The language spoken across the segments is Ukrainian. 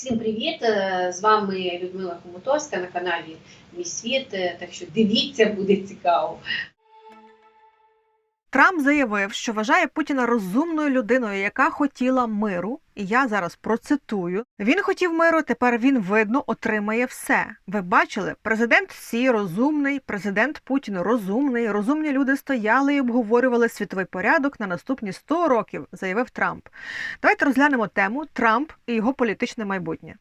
Всім привіт! Е, З вами Людмила Хомутовська на каналі Мій світ. Е, Так що дивіться, буде цікаво. Трамп заявив, що вважає Путіна розумною людиною, яка хотіла миру. І я зараз процитую: він хотів миру. Тепер він видно отримає все. Ви бачили, президент Сі розумний, президент Путін розумний. Розумні люди стояли і обговорювали світовий порядок на наступні 100 років, заявив Трамп. Давайте розглянемо тему Трамп і його політичне майбутнє.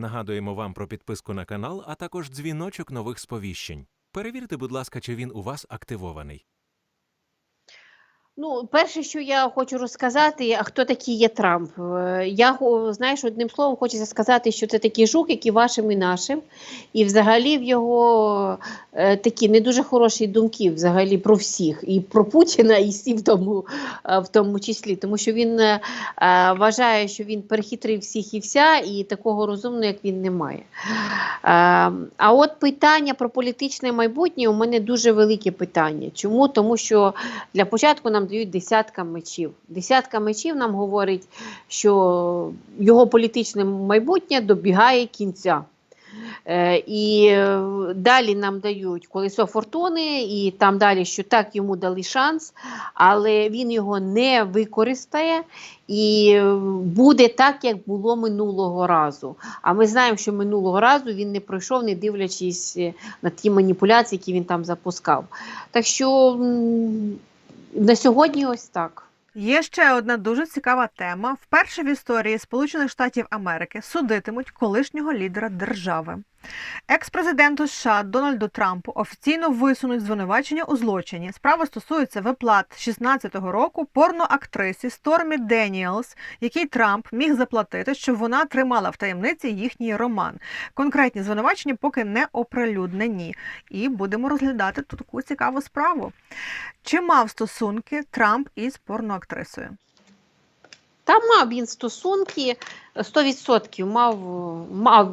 Нагадуємо вам про підписку на канал, а також дзвіночок нових сповіщень. Перевірте, будь ласка, чи він у вас активований. Ну, перше, що я хочу розказати, а хто такий є Трамп. Е, Я знаєш, одним словом хочеться сказати, що це такий жук, який вашим і нашим, і взагалі в його е, такі не дуже хороші думки взагалі про всіх, і про Путіна, і всі в тому, е, в тому числі, тому що він е, е, вважає, що він перехитрив всіх і вся, і такого розумного, як він, немає. Е, а от питання про політичне майбутнє у мене дуже велике питання. Чому? Тому що для початку нам дають десятка мечів. Десятка мечів нам говорить, що його політичне майбутнє добігає кінця. Е, і е, далі нам дають колесо фортуни, і там далі, що так йому дали шанс, але він його не використає і е, буде так, як було минулого разу. А ми знаємо, що минулого разу він не пройшов, не дивлячись на ті маніпуляції, які він там запускав. Так що на сьогодні ось так. Є ще одна дуже цікава тема. Вперше в історії Сполучених Штатів Америки судитимуть колишнього лідера держави. Екс-президенту США Дональду Трампу офіційно висунуть звинувачення у злочині. Справа стосується виплат 16-го року порноактрисі Стормі Деніелс, який Трамп міг заплатити, щоб вона тримала в таємниці їхній роман. Конкретні звинувачення поки не оприлюднені. І будемо розглядати таку цікаву справу. Чи мав стосунки Трамп із порноактрисою? Там мав він стосунки 100% мав, мав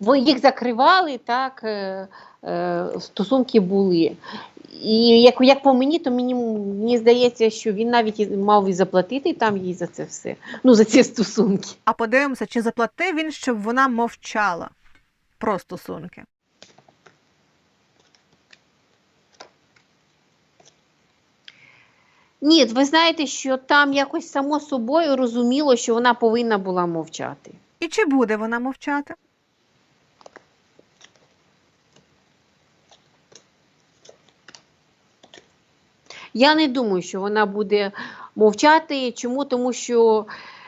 ви їх закривали, так е, е, стосунки були. І як, як по мені, то мені, мені здається, що він навіть мав і заплатити там їй за це все. Ну, за ці стосунки. А подивимося, чи заплатив він, щоб вона мовчала про стосунки. Ні, ви знаєте, що там якось само собою розуміло, що вона повинна була мовчати. І чи буде вона мовчати? Я не думаю, що вона буде мовчати. Чому? Тому що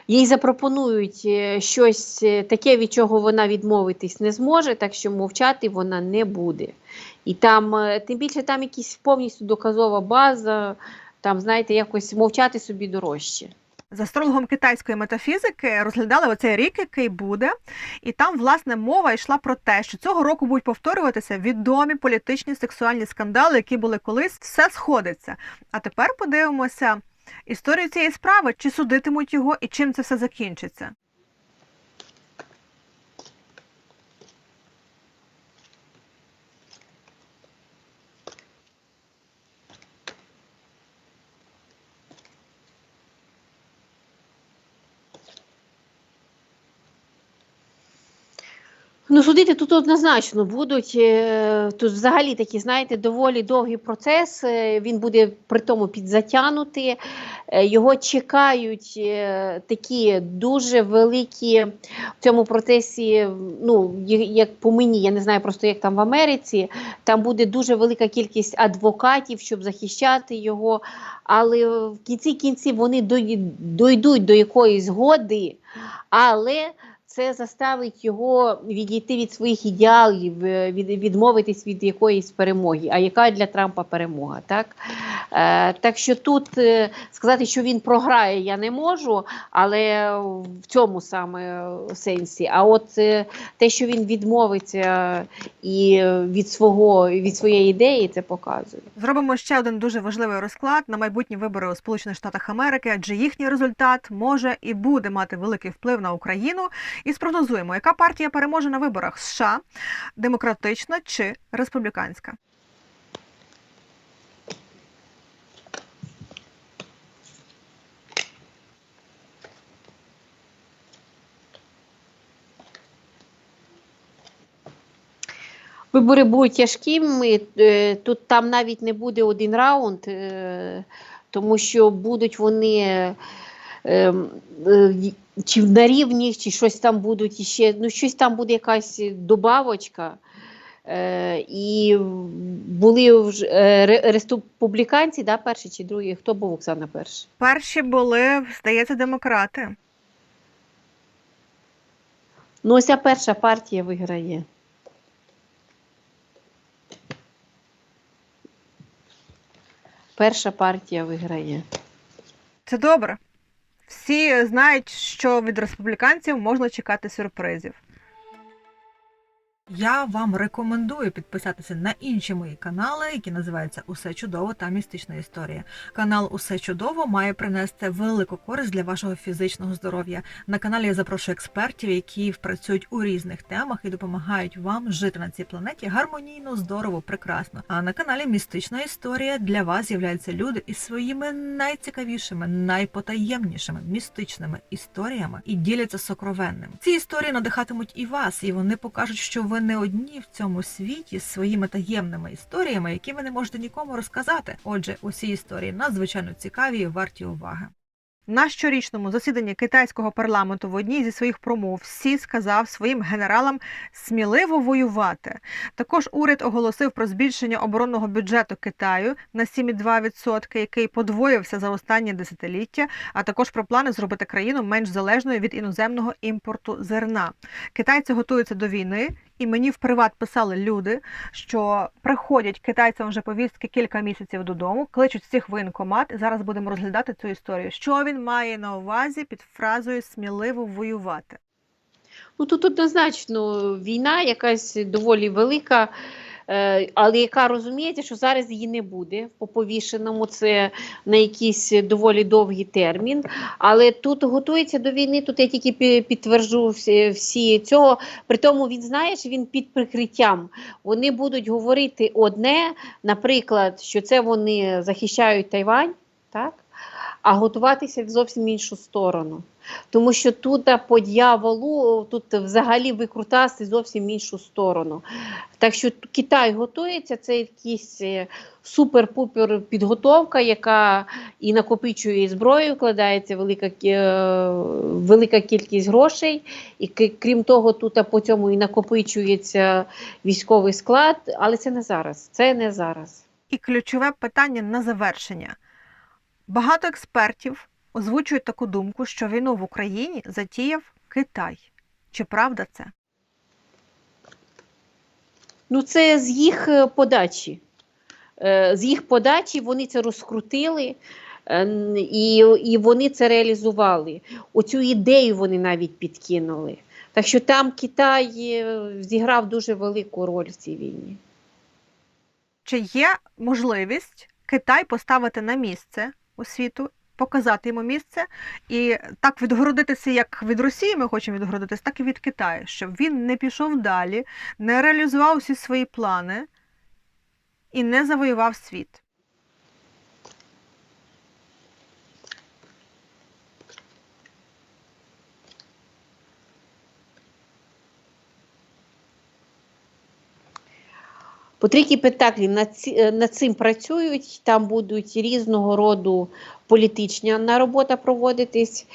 їй запропонують е, щось е, таке, від чого вона відмовитись не зможе, так що мовчати вона не буде. І там, е, тим більше, там якась повністю доказова база, там, знаєте, якось мовчати собі дорожче. З астрологом китайської метафізики розглядали оцей рік, який буде, і там, власне, мова йшла про те, що цього року будуть повторюватися відомі політичні сексуальні скандали, які були колись. Все сходиться. А тепер подивимося історію цієї справи, чи судитимуть його і чим це все закінчиться. Ну, судити тут однозначно будуть. е, Тут взагалі такий, знаєте, доволі довгий процес. Він буде при тому підзатянутий. Е, Його чекають е, такі дуже великі в цьому процесі. Ну, як по мені, я не знаю просто, як там в Америці. Там буде дуже велика кількість адвокатів, щоб захищати його. Але в кінці кінці вони дойдуть до якоїсь згоди. Але це заставить його відійти від своїх ідеалів, е, від, відмовитись від якоїсь перемоги. А яка для Трампа перемога? Так, е, так що тут е, сказати, що він програє, я не можу, але в цьому саме сенсі. А от те, що він відмовиться і від свого від своєї ідеї, це показує. Зробимо ще один дуже важливий розклад на майбутні вибори у Сполучених Штатах Америки, адже їхній результат може і буде мати великий вплив на Україну. І спрогнозуємо, яка партія переможе на виборах США демократична чи республіканська. Вибори будуть тяжкими. е, Тут там навіть не буде один раунд, е, тому що будуть вони е, чи на рівні, чи щось там будуть іще. Ну, щось там буде якась добавочка. Е, І були вже е, республіканці, да, перші чи другі. Хто був Оксана перший? Перші були, здається, демократи. Ну, ось ця перша партія виграє. Перша партія виграє. Це добре. Всі знають, що від республіканців можна чекати сюрпризів. Я вам рекомендую підписатися на інші мої канали, які називаються Усе чудово та містична історія. Канал Усе чудово має принести велику користь для вашого фізичного здоров'я. На каналі я запрошую експертів, які працюють у різних темах і допомагають вам жити на цій планеті гармонійно, здорово, прекрасно. А на каналі Містична історія для вас з'являються люди із своїми найцікавішими, найпотаємнішими містичними історіями і діляться сокровенним. Ці історії надихатимуть і вас, і вони покажуть, що ви не одні в цьому світі з своїми таємними історіями, які ви не можете нікому розказати. Отже, усі історії надзвичайно цікаві і варті уваги. На щорічному засіданні китайського парламенту в одній зі своїх промов Сі сказав своїм генералам сміливо воювати. Також уряд оголосив про збільшення оборонного бюджету Китаю на 7,2%, який подвоївся за останні десятиліття, а також про плани зробити країну менш залежною від іноземного імпорту зерна. Китайці готуються до війни, і мені в приват писали люди, що приходять китайцям вже повістки кілька місяців додому, кличуть всіх воєнкомат. Зараз будемо розглядати цю історію. Що він має на увазі під фразою сміливо воювати? Ну тут однозначно війна якась доволі велика, але яка розуміється, що зараз її не буде по повішеному. Це на якийсь доволі довгий термін. Але тут готується до війни. Тут я тільки підтверджу всі цього. При тому він знає, що він під прикриттям. Вони будуть говорити одне, наприклад, що це вони захищають Тайвань, так? А готуватися в зовсім іншу сторону. Тому що тут по дьяволу тут взагалі викрутаси зовсім іншу сторону. Так що Китай готується, це якийсь е, супер-пупер підготовка, яка і накопичує зброю, вкладається велика, е, велика кількість грошей. І крім того, тут по цьому і накопичується військовий склад, але це не зараз. Це не зараз. І ключове питання на завершення. Багато експертів озвучують таку думку, що війну в Україні затіяв Китай. Чи правда це? Ну, це з їх е, подачі. Е, З їх подачі вони це розкрутили е, і, і вони це реалізували. Оцю ідею вони навіть підкинули. Так що там Китай е, зіграв дуже велику роль в цій війні. Чи є можливість Китай поставити на місце у світу, показати йому місце і так відгородитися, як від Росії ми хочемо відгородитися, так і від Китаю, щоб він не пішов далі, не реалізував всі свої плани і не завоював світ. По трійки над, е, над цим працюють, там будуть різного роду політична робота проводитись,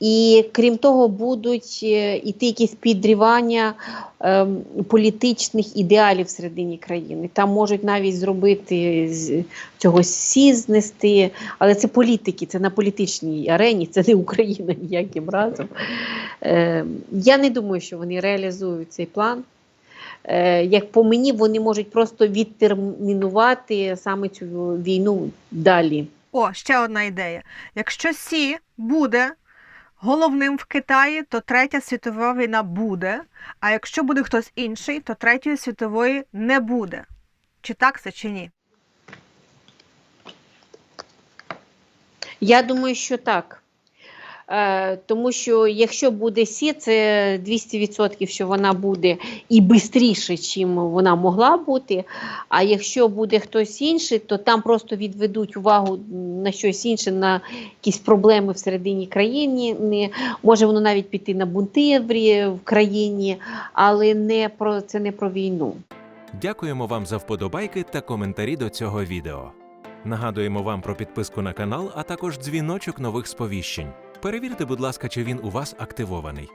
і крім того, будуть е, іти якісь підрівання ем, політичних ідеалів всередині країни. Там можуть навіть зробити цього сі знести, але це політики, це на політичній арені, це не Україна ніяким разом. Е, я не думаю, що вони реалізують цей план. Е, як по мені, вони можуть просто відтермінувати саме цю війну далі. О, ще одна ідея. Якщо Сі буде головним в Китаї, то третя світова війна буде. А якщо буде хтось інший, то третьої світової не буде. Чи так це, чи ні? Я думаю, що так. Е, тому що якщо буде Сі, це 200%, що вона буде і швидше, чим вона могла бути. А якщо буде хтось інший, то там просто відведуть увагу на щось інше, на якісь проблеми всередині країни. Може воно навіть піти на бунти в країні, але не про це не про війну. Дякуємо вам за вподобайки та коментарі до цього відео. Нагадуємо вам про підписку на канал, а також дзвіночок нових сповіщень. Перевірте, будь ласка, чи він у вас активований.